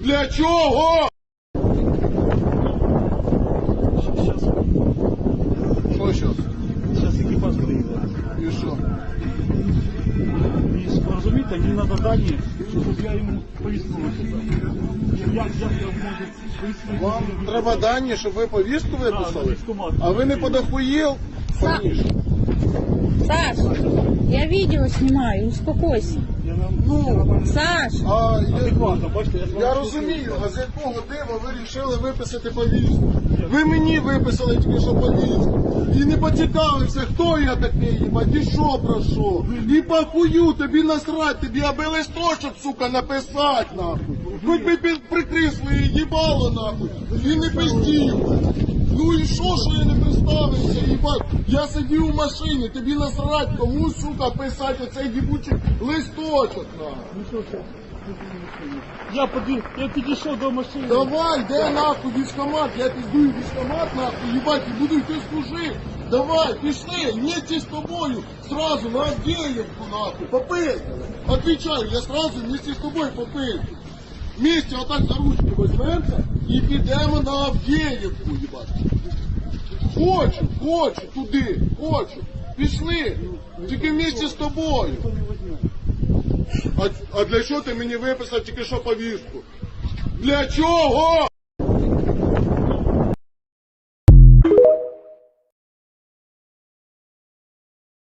Для чого? Що зараз? Зараз екіпаж приїде. І що? І розумієте, мені треба дані, щоб я йому повістку виписав. Як, як я можу повістку Вам треба дані, щоб ви повістку виписали? А ви не подохуїл? Саш, я видео снимаю, успокойся. Ну, Саш, а я, я я розумію, а з якого дива ви вирішили виписати повістку? Ви мені виписали тільки що повістку. І не поцікавився, хто я такий, їбать, і що про що. І похую, тобі насрать, тобі аби листочок, сука, написать, нахуй. Хоч би прикрив своє їбало, нахуй. І не пиздів. І що, що я не представився, їбать? Я сидів у машині, тобі насрать, кому, сука, писати оцей їбучий листочок, нахуй. Я, поді... я підійшов до машини. Давай, де нахуй військомат, я піздую військомат нахуй, їбать, і буду йти служити. Давай, пішли, вместе з тобою, сразу на Авдеевку нахуй, попиздили. Отвечаю, я сразу вместе з тобою попиздив. Вместе отак за ручки возьмемося і підемо на Авдеевку, їбать. Хочу, хочу туди, хочу. Пішли, тільки вместе з тобою. А, а для чого ти мені виписав тільки що повістку? Для чого?